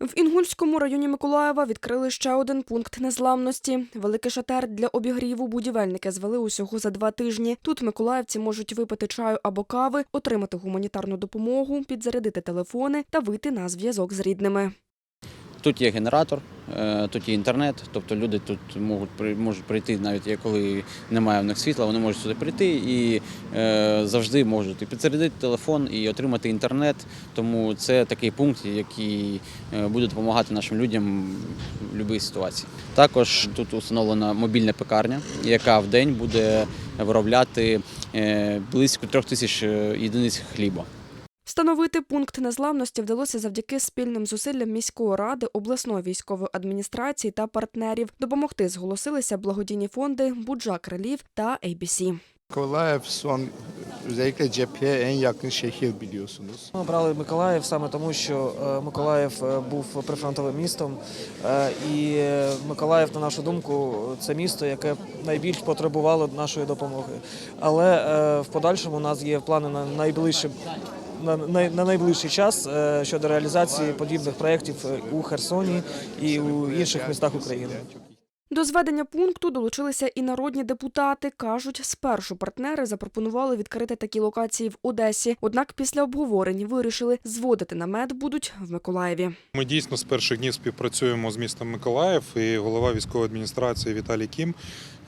В Інгульському районі Миколаєва відкрили ще один пункт незламності. Великий шатер для обігріву будівельники звели усього за два тижні. Тут миколаївці можуть випити чаю або кави, отримати гуманітарну допомогу, підзарядити телефони та вийти на зв'язок з рідними. Тут є генератор, е, тут є інтернет, тобто люди тут можуть можуть прийти, навіть коли немає в них світла, вони можуть сюди прийти і е, завжди можуть і підзарядити телефон і отримати інтернет. Тому це такий пункт, який е, буде допомагати нашим людям в будь-якій ситуації. Також тут установлена мобільна пекарня, яка в день буде виробляти близько трьох тисяч єдиниць хліба. Встановити пункт незламності вдалося завдяки спільним зусиллям міської ради, обласної військової адміністрації та партнерів. Допомогти зголосилися благодійні фонди Буджак Релів та ABC. Mikołaev son özellikle cepheye en yakın şehir biliyorsunuz. Ми обрали Миколаїв саме тому, що е, Миколаїв е, був прифронтовим містом, е, і Миколаїв, на нашу думку, це місто, яке найбільш потребувало нашої допомоги. Але в подальшому у нас є плани на найближче. На найближчий час е, щодо реалізації подібних проєктів е, у Херсоні і у інших містах України. До зведення пункту долучилися і народні депутати. кажуть, спершу партнери запропонували відкрити такі локації в Одесі. Однак після обговорень вирішили, зводити намет будуть в Миколаєві. Ми дійсно з перших днів співпрацюємо з містом Миколаїв і голова військової адміністрації Віталій Кім.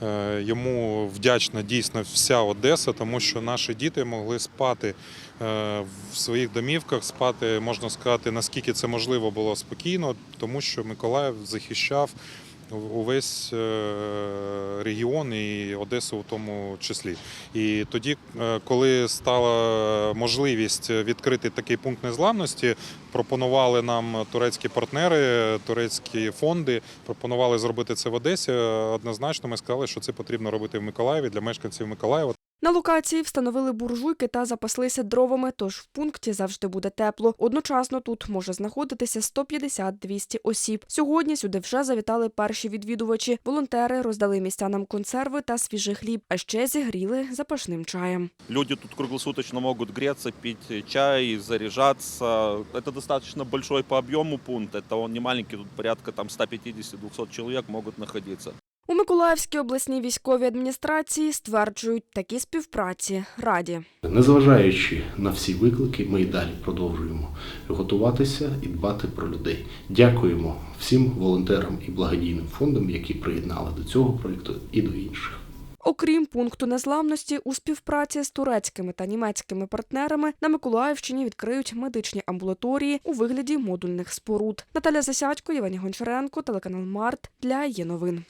е, Йому вдячна дійсно вся Одеса, тому що наші діти могли спати е, в своїх домівках, спати, можна сказати, наскільки це можливо було спокійно, тому що Миколаїв захищав увесь е, регіон і Одесу в тому числі. І тоді, е, коли стала можливість відкрити такий пункт незламності, пропонували нам турецькі партнери, турецькі фонди, пропонували зробити це в Одесі. Однозначно, ми сказали, що це потрібно робити в Миколаєві для мешканців Миколаєва. На локації встановили буржуйки та запаслися дровами, тож в пункті завжди буде тепло. Одночасно тут може знаходитися 150-200 осіб. Сьогодні сюди вже завітали перші відвідувачі. Волонтери роздали містянам консерви та свіжий хліб, а ще зігріли запашним чаем. Люди тут круглосуточно могут греться, пить чай, заряжаться. Это достаточно большой по объему пункт. Это он не маленький, тут порядка там 150-200 человек могут находиться. У Миколаївській обласній військовій адміністрації стверджують, такі співпраці раді. Незважаючи на всі виклики, ми і далі продовжуємо готуватися і дбати про людей. Дякуємо всім волонтерам і благодійним фондам, які приєднали до цього проєкту і до інших. Окрім пункту незламності, у співпраці з турецькими та німецькими партнерами на Миколаївщині відкриють медичні амбулаторії у вигляді модульних споруд. Наталя Засядько, Євгеній Гончаренко, телеканал Март для є новин.